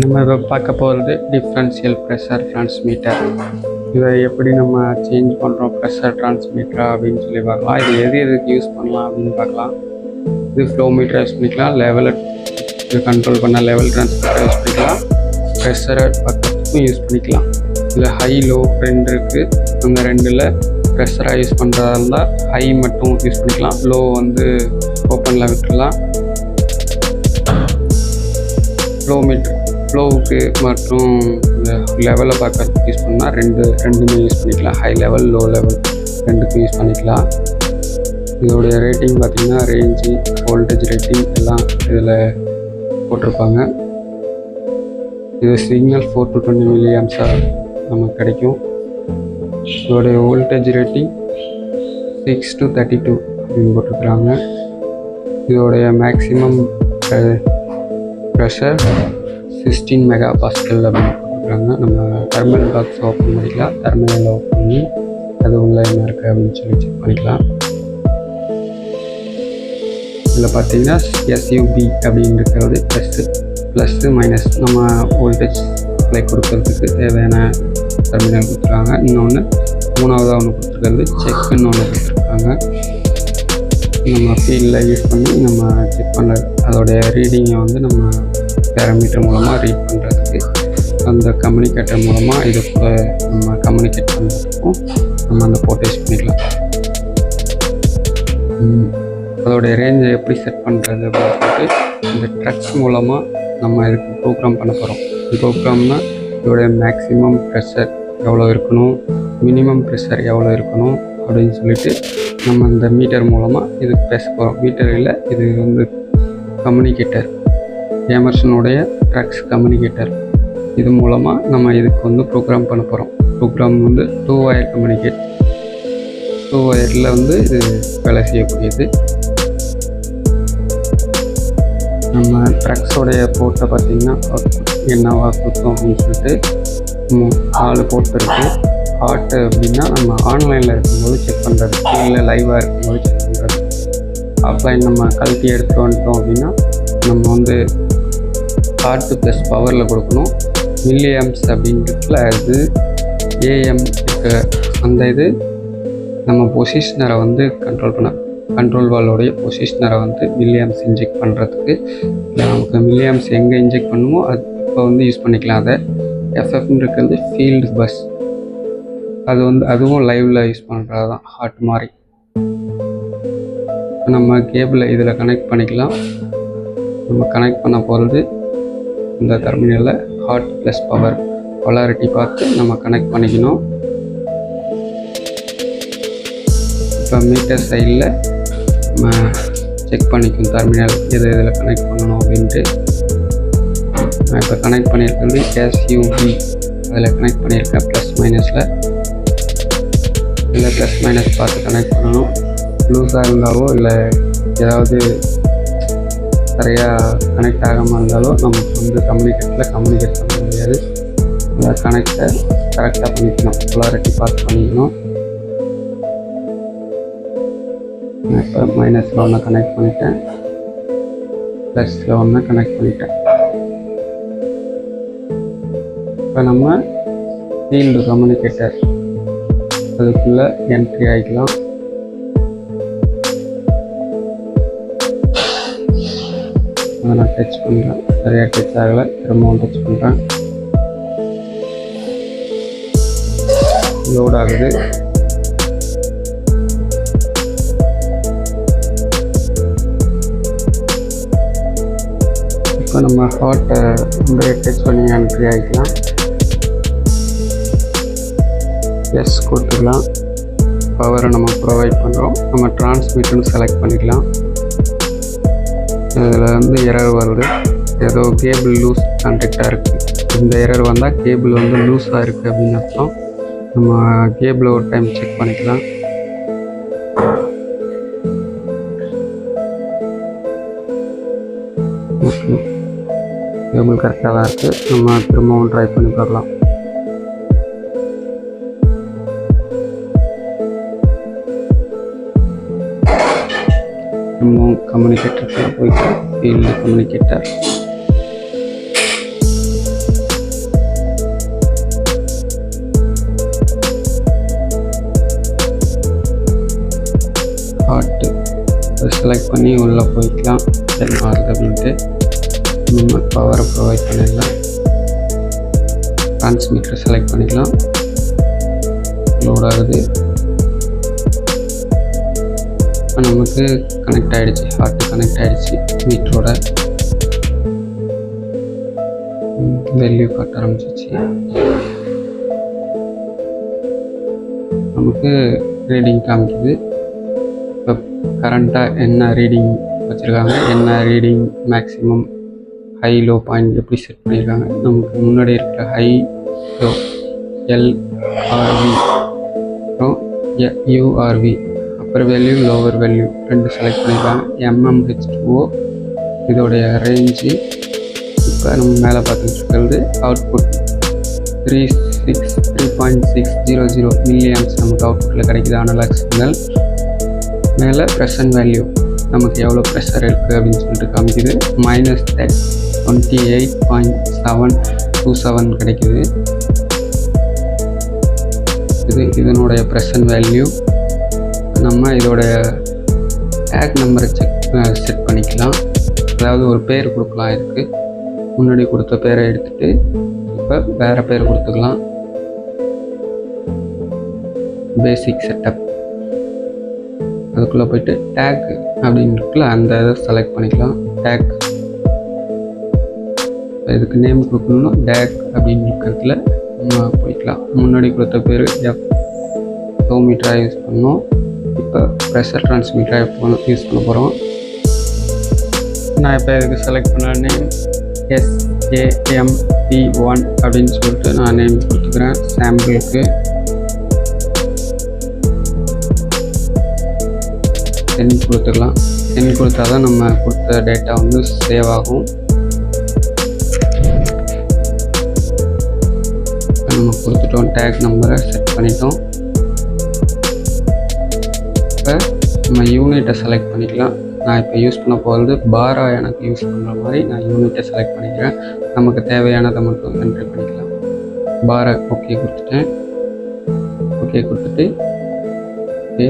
நம்ம இப்போ பார்க்க போகிறது டிஃப்ரென்ஷியல் ப்ரெஷர் டிரான்ஸ்மீட்டர் இதை எப்படி நம்ம சேஞ்ச் பண்ணுறோம் ப்ரெஷர் டிரான்ஸ்மீட்டர் அப்படின்னு சொல்லி பார்க்கலாம். இது எது எதுக்கு யூஸ் பண்ணலாம் அப்படின்னு பார்க்கலாம். இது ஃப்ளோ மீட்டர் யூஸ் பண்ணிக்கலாம். லெவலை கண்ட்ரோல் பண்ண லெவல் டிரான்ஸ்மீட்டர் யூஸ் பண்ணிக்கலாம். ப்ரெஷரை பக்கத்துக்கும் யூஸ் பண்ணிக்கலாம். இதில் ஹை லோ ரெண்டு இருக்குது அந்த ரெண்டில் ப்ரெஷராக யூஸ் பண்ணுறதா இருந்தால் ஹை மட்டும் யூஸ் பண்ணிக்கலாம். லோ வந்து ஓப்பனில் விட்டுடலாம் ஃப்ளோ மீட்டர் ஃப்ளோவுக்கு மற்றும் இந்த லெவலை பார்க்க யூஸ் பண்ணால் ரெண்டு ரெண்டுமே யூஸ் பண்ணிக்கலாம். ஹை லெவல் லோ லெவல் ரெண்டுக்கும் யூஸ் பண்ணிக்கலாம். இதோடைய ரேட்டிங் பார்த்திங்கன்னா ரேஞ்சு வோல்டேஜ் ரேட்டிங் எல்லாம் இதில் போட்டிருப்பாங்க. இது சிக்னல் ஃபோர் டு டுவெண்ட்டி மில்லியம்ஸாக நமக்கு கிடைக்கும். இதோடைய voltage rating six to thirty two அப்படின்னு போட்டிருக்கிறாங்க. இதோடைய maximum pressure eh, sixteen mega pascal அப்படின்னு கொடுக்குறாங்க நம்ம டெர்மினல் பாக்ஸ் ஓப்பன் பண்ணிக்கலாம். டெர்மினல் ஓப்பன் பண்ணி அது உள்ள என்ன இருக்குது அப்படின்னு சொல்லி செக் பண்ணிக்கலாம். இதில் பார்த்தீங்கன்னா எஸ்யூபி அப்படின்னு இருக்கிறது ப்ளஸ்ஸு ப்ளஸ்ஸு மைனஸ் நம்ம வோல்டேஜ் சப்ளை கொடுக்கறதுக்கு தேவையான டெர்மினல் கொடுத்துருக்காங்க. இன்னொன்று மூணாவதாக ஒன்று கொடுத்துருக்கிறது செக்குன்னு ஒன்று கொடுத்துருக்காங்க. நம்ம ஃபீல்டில் யூஸ் பண்ணி நம்ம செக் பண்ணுறது அதோடைய ரீடிங்கை வந்து நம்ம பேரமீட்டர் மூலமாக ரீட் பண்ணுறதுக்கு அந்த கம்யூனிகேட்டர் மூலமாக இதை நம்ம கம்யூனிகேட் பண்ணுறதுக்கும் நம்ம அந்த போட்டை யூஸ் பண்ணிக்கலாம். அதோடைய ரேஞ்சை எப்படி செட் பண்ணுறது அப்படின்னு சொல்லிட்டு இந்த ட்ரக்ஸ் மூலமாக நம்ம இதுக்கு ப்ரோக்ராம் பண்ண போகிறோம் ப்ரோக்ராம்னா இதோடைய மேக்ஸிமம் ப்ரெஷர் எவ்வளோ இருக்கணும் மினிமம் ப்ரெஷர் எவ்வளோ இருக்கணும் அப்படின்னு சொல்லிட்டு நம்ம இந்த மீட்டர் மூலமாக இது பேச போகிறோம் மீட்டர் இல்லை இது வந்து கம்யூனிகேட்டர் ஏமர்சனுடைய ட்ரக்ஸ் கம்யூனிகேட்டர் இது மூலமாக நம்ம இதுக்கு வந்து ப்ரோக்ராம் பண்ண போகிறோம் ப்ரோக்ராம் வந்து டூ ஒயர் கம்யூனிகேட் டூ ஒயரில் வந்து இது வேலை செய்யக்கூடியது. நம்ம ட்ரக்ஸோடைய போர்ட்டை பார்த்திங்கன்னா என்னவா கொடுத்தோம் அப்படின்னு சொல்லிட்டு ஆள் நாலு போர்ட் இருக்குது ஹார்ட்டு அப்படின்னா நம்ம ஆன்லைனில் இருக்கும்போது செக் பண்ணுறது இல்லை லைவாக இருக்கும்போது செக் பண்ணுறது ஆஃப்லைன் நம்ம கழட்டி எடுத்துகிட்டு வந்துட்டோம் அப்படின்னா நம்ம வந்து ஹார்ட்டு ப்ளஸ் பவரில் கொடுக்கணும். மில்லியம்ஸ் அப்படிங்கிறதுல அது ஏஎம் அந்த இது நம்ம பொசிஷனரை வந்து கண்ட்ரோல் பண்ண கண்ட்ரோல் வாலோடைய பொசிஷனரை வந்து மில்லியம்ஸ் இன்ஜெக்ட் பண்ணுறதுக்கு இல்லை நமக்கு மில்லியம்ஸ் எங்கே இன்ஜெக்ட் பண்ணுமோ அது இப்போ வந்து யூஸ் பண்ணிக்கலாம். அதை எஃப்எஃப்னு இருக்கிறது ஃபீல்டு பஸ் அது வந்து அதுவும் லைவில் யூஸ் பண்ணுறது தான் ஹார்ட் மாதிரி. நம்ம கேபிளை இதில் கனெக்ட் பண்ணிக்கலாம். நம்ம கனெக்ட் பண்ண போகிறது இந்த டெர்மினலில் ஹார்ட் ப்ளஸ் பவர் பொலாரிட்டி பார்த்து நம்ம கனெக்ட் பண்ணிக்கணும். இப்போ மீட்டர் சைடில் நம்ம செக் பண்ணிக்கும் டெர்மினல் எது இதில் கனெக்ட் பண்ணணும் அப்படின்ட்டு. நான் இப்போ கனெக்ட் பண்ணியிருக்கிறது எஸ்யூபி அதில் கனெக்ட் பண்ணியிருக்கேன் ப்ளஸ் மைனஸில் இல்லை ப்ளஸ் மைனஸ் பார்த்து கனெக்ட் பண்ணணும். லூஸாக இருந்தாலோ இல்லை ஏதாவது சரியாக கனெக்ட் ஆகாமல் இருந்தாலும் நமக்கு வந்து கம்யூனிகேட்டில் கம்யூனிகேட் பண்ண முடியாது. அந்த கனெக்டை கரெக்டாக பண்ணிக்கணும். பொலாரிட்டி பார்த்து பண்ணிக்கணும். இப்போ மைனஸில் ஒன்று கனெக்ட் பண்ணிட்டேன். ப்ளஸில் ஒன்று கனெக்ட் பண்ணிட்டேன். இப்போ நம்ம ஃபீல்டு கம்யூனிகேட்டர் அதுக்குள்ளே என்ட்ரி ஆகிக்கலாம் அதை நான் டச் பண்ணுறேன் சரியாக டச் ஆகலை. திரும்பவும் டச் பண்ணுறேன் லோட் ஆகுது. இப்போ நம்ம ஹார்ட்டை ரொம்ப டச் பண்ணி என்ட்ரி ஆகிக்கலாம் எஸ் கொடுத்துக்கலாம் பவரை நம்ம ப்ரொவைட் பண்ணுறோம் நம்ம டிரான்ஸ்மிட்டர்னு செலக்ட் பண்ணிக்கலாம். இதில் வந்து எரர் வருது. ஏதோ கேபிள் லூஸ் கான்டாக்டாக இருக்குது இந்த எரர் வந்தால் கேபிள் வந்து லூஸாக இருக்குது அப்படின்னு அர்த்தம். நம்ம கேபிளை ஒரு டைம் செக் பண்ணிக்கலாம். கேபிள் கரெக்டாக தான் இருக்குது நம்ம திரும்பவும் ட்ரை பண்ணி பார்க்கலாம். கம்யூனிகேட்டர் போயிட்டு ஃபீல்டு கம்யூனிகேட்டர் ஹார்ட்டு செலக்ட் பண்ணி உள்ளே போய்க்கலாம். சரி வருது அப்படின்ட்டு. நம்ம பவரை ப்ரொவைட் பண்ணிடலாம். டிரான்ஸ்மீட்டர் செலக்ட் பண்ணிக்கலாம். லோட் ஆகுது. இப்போ நமக்கு கனெக்ட் ஆகிடுச்சு ஹார்ட்டு கனெக்ட் ஆகிடுச்சு மீட்டரோட வேல்யூ காட்ட ஆரம்பிச்சிச்சு நமக்கு ரீடிங் காமிக்குது. இப்போ கரண்ட்டாக என்ன ரீடிங் வச்சுருக்காங்க என்ன reading maximum high low point எப்படி செட் பண்ணியிருக்காங்க நமக்கு முன்னாடி இருக்கிற high low L R V அப்புறம் U R V upper value lower value ரெண்டு செலக்ட் பண்ணிக்கலாம். M M H two O இதோடைய ரேஞ்சு இப்போ நம்ம மேலே பார்த்துட்டு இருக்கிறது output three six three point six zero zero millions நமக்கு அவுட்புட்டில் கிடைக்குது அனலாக் சிக்னல் மேலே ப்ரெஷர் வேல்யூ நமக்கு எவ்வளோ ப்ரெஷர் இருக்குது அப்படின்னு சொல்லிட்டு காமிக்குது. Minus ten twenty eight point seven two seven கிடைக்குது. இது இதனுடைய ப்ரெஷர் வேல்யூ நம்ம இதோடய டேக் நம்பரை செக் செட் பண்ணிக்கலாம். அதாவது ஒரு பேர் கொடுக்கலாம் இதுக்கு. முன்னாடி கொடுத்த பேரை எடுத்துகிட்டு இப்போ வேறு பேர் கொடுத்துக்கலாம். பேசிக் செட்டப் அதுக்குள்ளே போயிட்டு டேக் அப்படின்னு அந்த இதை செலக்ட் பண்ணிக்கலாம். டேக் இதுக்கு நேம் கொடுக்கணும்னா டேக் அப்படின்னு இருக்கிறதுல நம்ம போய்க்கலாம். முன்னாடி கொடுத்த பேர் எஃப் மீட்டராக யூஸ் பண்ணோம். இப்போ ப்ரெஷர் டிரான்ஸ்மீட்டராக யூஸ் பண்ண போகிறோம் நான் இப்போ இதுக்கு செலக்ட் பண்ண நேம் எஸ்ஏஎம்பி ஒன் அப்படின்னு சொல்லிட்டு நான் நேம் கொடுத்துக்கிறேன் சாம்பிளுக்கு சென்ட் கொடுத்துக்கலாம் சென்ட் கொடுத்தா தான் நம்ம கொடுத்த டேட்டா வந்து சேவ் ஆகும். நம்ம கொடுத்துட்டோம் டேக் நம்பரை செட் பண்ணிட்டோம். இப்போ நம்ம யூனிட்டை செலக்ட் பண்ணிக்கலாம். நான் இப்போ யூஸ் பண்ண போகிறது பாரா எனக்கு யூஸ் பண்ணுற மாதிரி நான் யூனிட்டை செலக்ட் பண்ணிக்கிறேன். நமக்கு தேவையானதை மட்டும் என்ட்ரி பண்ணிக்கலாம். பாரை ஓகே கொடுத்துட்டேன். ஓகே கொடுத்துட்டு ஓகே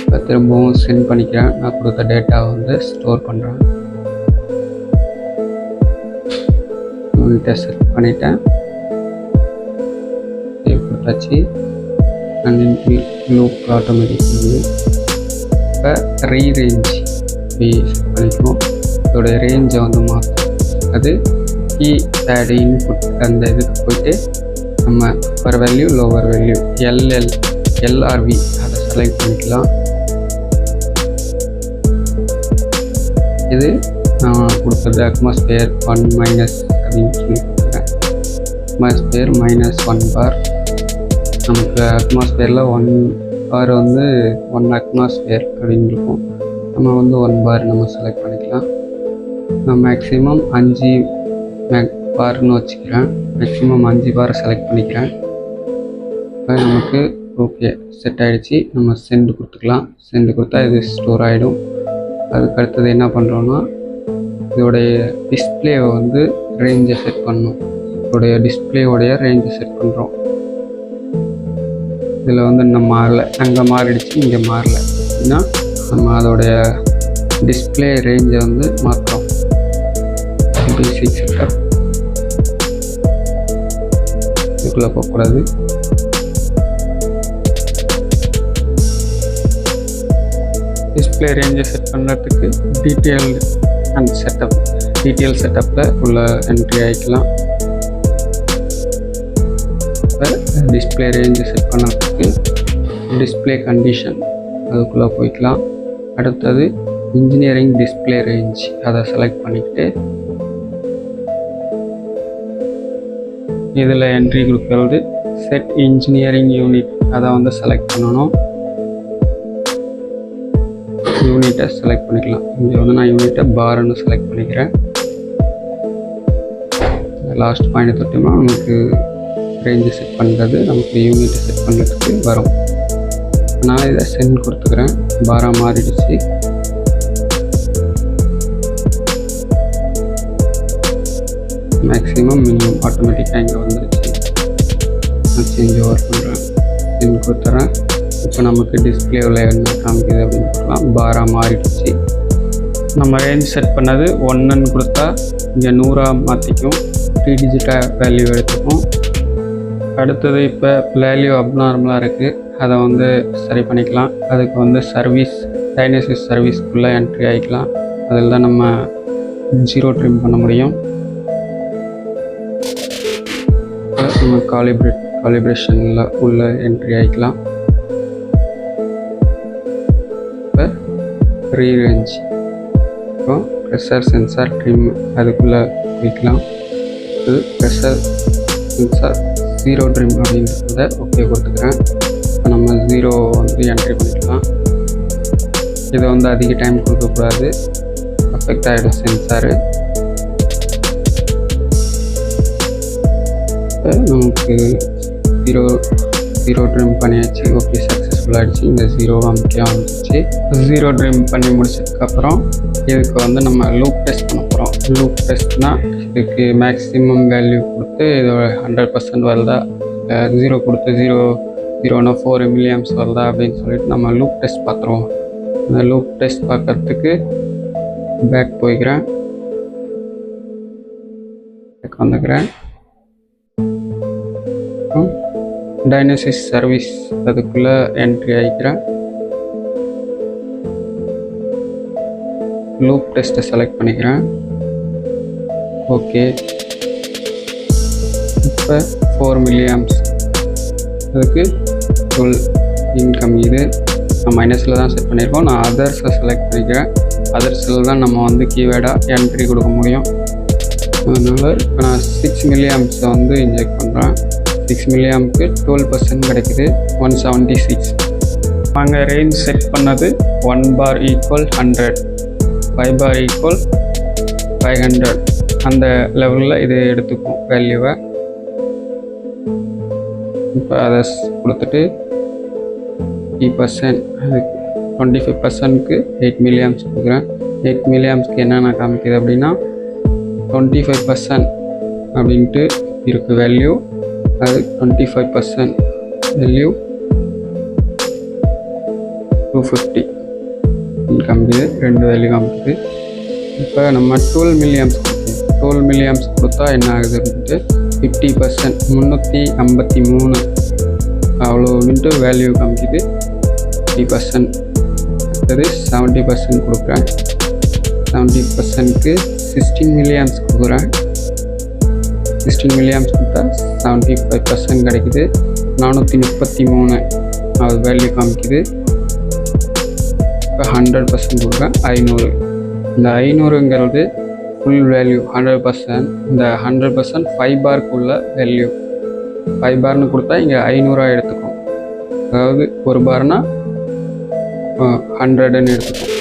இப்போ திரும்பவும் சென்ட் பண்ணிக்கிறேன். நான் கொடுத்த டேட்டாவை வந்து ஸ்டோர் பண்ணுறேன் யூனிட்டை செலக்ட் பண்ணிட்டேன். கொடுத்தாச்சு. அண்ட் லூப் ஆட்டோமேட்டிக் இப்போ ரீ ரேஞ்ச் செட் பண்ணிக்கிறோம் இதோடைய ரேஞ்சை வந்து மாற்றும் அது கீ பேடு இன்புட் அந்த இதுக்கு போயிட்டு நம்ம upper value lower value LL LRV அதை செலக்ட் பண்ணிக்கலாம். இது நான் கொடுத்தது அட்மாஸ்பியர் ஒன் மைனஸ் அப்படின்னு சொல்லி கொடுக்குறேன் அட்மாஸ்பியர் மைனஸ் ஒன் பார் நமக்கு அட்மாஸ்பியரில் ஒன் பார் வந்து ஒன் அட்மாஸ்பியர் அப்படின்னு இருக்கும். நம்ம வந்து ஒன் பார் நம்ம செலக்ட் பண்ணிக்கலாம். நான் மேக்ஸிமம் அஞ்சு மேக் பார்னு வச்சுக்கிறேன். மேக்ஸிமம் அஞ்சு பார் செலக்ட் பண்ணிக்கிறேன். இப்போ நமக்கு ஓகே செட் ஆகிடுச்சு நம்ம சென்ட் கொடுத்துக்கலாம். சென்ட் கொடுத்தா இது ஸ்டோர் ஆகிடும் அதுக்கு அடுத்தது என்ன பண்ணுறோன்னா இதோடைய டிஸ்பிளேவை வந்து ரேஞ்சை செட் பண்ணணும். இதோடைய டிஸ்பிளேவோடைய ரேஞ்சை செட் பண்ணுறோம் இதில் வந்து இன்னும் மாறலை. அங்கே மாறிடுச்சு இங்கே மாறல. அப்படின்னா நம்ம அதோடைய டிஸ்பிளே ரேஞ்சை வந்து மாற்றுறோம் பேசிக் இதுக்குள்ளே போகக்கூடாது. டிஸ்பிளே ரேஞ்சை செட் பண்ணுறதுக்கு டீட்டெயில் அண்ட் செட்டப் டீட்டெயில் செட்டப்பில் உள்ள என்ட்ரி ஆகிக்கலாம் இப்போ டிஸ்பிளே ரேஞ்சு செட் பண்ணுறதுக்கு டிஸ்பிளே கண்டிஷன் அதுக்குள்ளே போய்க்கலாம். அடுத்தது இன்ஜினியரிங் டிஸ்பிளே ரேஞ்ச் அதை செலக்ட் பண்ணிக்கிட்டு இதில் என்ட்ரி கொடுக்கறது செட் இன்ஜினியரிங் யூனிட் அதை வந்து செலக்ட் பண்ணணும். யூனிட்டை செலக்ட் பண்ணிக்கலாம். இங்கே வந்து நான் யூனிட்டை பார்னு செலக்ட் பண்ணிக்கிறேன். லாஸ்ட் பாயிண்ட் தொட்டோம்னா நமக்கு ரேஞ்சு செட் பண்ணுறது நமக்கு யூனிட்டை செட் பண்ணுறதுக்கு வரும். நான் இதை சென்ட் கொடுத்துக்கிறேன். பாரா மாறிடுச்சு. மேக்ஸிமம் மினிமம் ஆட்டோமேட்டிக்காக இங்கே வந்துடுச்சு நான் சேஞ்ச் ஓவர் பண்ணுறேன் சென்ட் கொடுத்துறேன். இப்போ நமக்கு டிஸ்பிளேவில் என்ன காமிக்குது அப்படின்னு சொல்லலாம் பாரா மாறிடுச்சு. நம்ம ரேஞ்ச் செட் பண்ணது ஒன்றுன்னு கொடுத்தா இங்கே நூறாக மாற்றிக்கும் த்ரீ டிஜிட்டாக வேல்யூ எடுத்துக்கும் அடுத்தது இப்போ வேல்யூ அப்நார்மலாக இருக்குது அதை வந்து சரி பண்ணிக்கலாம். அதுக்கு வந்து சர்வீஸ் டைனசிஸ் சர்வீஸ்க்குள்ளே என்ட்ரி ஆகிக்கலாம் அதில் தான் நம்ம ஜீரோ ட்ரிம் பண்ண முடியும். நம்ம காலிப்ரேட் காலிப்ரேஷனில் உள்ள என்ட்ரி ஆகிக்கலாம் இப்போ ரீரேஞ்ச் இப்போ ப்ரெஷர் சென்சார் ட்ரிம் அதுக்குள்ளே வைக்கலாம். இது ப்ரெஷர் சென்சார் ஜீரோ ட்ரிம் அப்படின்றத ஓகே கொடுத்துக்கிறேன். இப்போ நம்ம ஜீரோ வந்து என்ட்ரி பண்ணிக்கலாம். இதை வந்து அதிக டைம் கொடுக்கக்கூடாது அஃபெக்ட் ஆகிடும் சென்சாரு நமக்கு ஜீரோ ஜீரோ ட்ரிம் பண்ணியாச்சு. ஓகே சக்ஸஸ்ஃபுல்லாகிடுச்சு இந்த ஜீரோ அமைக்க வந்துச்சு. ஜீரோ ட்ரிம் பண்ணி முடிச்சதுக்கப்புறம் இதுக்கு வந்து நம்ம லூப் டெஸ்ட் பண்ண போகிறோம் லூப் டெஸ்ட்னால் இதுக்கு மேக்ஸிமம் வேல்யூ கொடுத்து இது ஹண்ட்ரட் பர்சன்ட் வருதா? ஜீரோ கொடுத்து ஜீரோ ஜீரோனா ஃபோர் மில்லியம்ஸ் வருதா அப்படின்னு சொல்லிட்டு நம்ம லூப் டெஸ்ட் பார்த்துருவோம். அந்த லூப் டெஸ்ட் பார்க்கறதுக்கு பேக் போய்க்கிறேன். பேக் வந்துக்கிறேன். டைனசிஸ் சர்வீஸ் அதுக்குள்ளே என்ட்ரி ஆகிக்கிறேன் லூப் டெஸ்ட்டை செலக்ட் பண்ணிக்கிறேன். ஓகே இப்போ ஃபோர் மில்லியம்ஸ் அதுக்கு டுவெல் இன்கம் இது. நான் மைனஸில் தான் செட் பண்ணியிருக்கோம். நான் அதர்ஸை செலக்ட் பண்ணிக்கிறேன். அதர்ஸில் தான் நம்ம வந்து கீவேர்டாக என்ட்ரி கொடுக்க முடியும். அதனால் இப்போ நான் சிக்ஸ் மில்லியாம்ஸை வந்து இன்ஜெக்ட் பண்ணுறேன் சிக்ஸ் மில்லியம்க்கு டுவெல் பர்சன்ட் கிடைக்குது. ஒன் செவன்ட்டி சிக்ஸ் நாங்கள் ரேஞ்ச் செட் பண்ணது one bar equal hundred five bar equal five hundred அந்த லெவலில் இது எடுத்துக்கும் வேல்யூவை இப்போ அதை கொடுத்துட்டு ஃபிஃப்டி பர்சன்ட் அதுக்கு டுவெண்ட்டி ஃபைவ் பர்சன்ட்க்கு எயிட் மில்லியம்ஸ் கொடுக்குறேன் எயிட் மில்லியம்ஸ்க்கு என்னென்ன காமிக்குது அப்படின்னா டுவெண்ட்டி ஃபைவ் பர்சன்ட் அப்படின்ட்டு இருக்குது வேல்யூ அது twenty five percent value two fifty காமிக்குது ரெண்டு வேல்யூ காமிக்குது இப்போ நம்ம டுவெல் மில்லியம்ஸ் டுவெல் மில்லியம்ஸ் கொடுத்தா என்ன ஆகுது அப்படின்ட்டு ஃபிஃப்டி பர்சன்ட் முந்நூற்றி ஐம்பத்தி மூணு. அவ்வளோ மின்ட்டு வேல்யூ காமிக்குது. ஃபிஃப்டி பர்சன்ட் அடுத்தது செவன்ட்டி பர்சன்ட் கொடுக்குறேன். செவன்ட்டி பர்சன்ட்க்கு சிக்ஸ்டீன் மில்லியம்ஸ் கொடுக்குறேன். சிக்ஸ்டீன் மில்லியம்ஸ் கொடுத்தா செவன்ட்டி ஃபைவ் பர்சன்ட் கிடைக்குது. நானூற்றி முப்பத்தி மூணு. அது வேல்யூ காமிக்குது. உங்களுக்கு ஹண்ட்ரட் பர்சன்ட் கொடுக்குறேன். ஐநூறு. இந்த ஐநூறுங்கிறது ஃபுல் வேல்யூ ஹண்ட்ரட் பர்சன்ட் இந்த ஹண்ட்ரட் பர்சன்ட் ஃபைவ் பார்க்குள்ள வேல்யூ ஃபைவ் பார்னு கொடுத்தா இங்கே ஐநூறுரூவா எடுத்துக்கும். அதாவது ஒரு பார்னா ஹண்ட்ரடுன்னு எடுத்துக்கும்.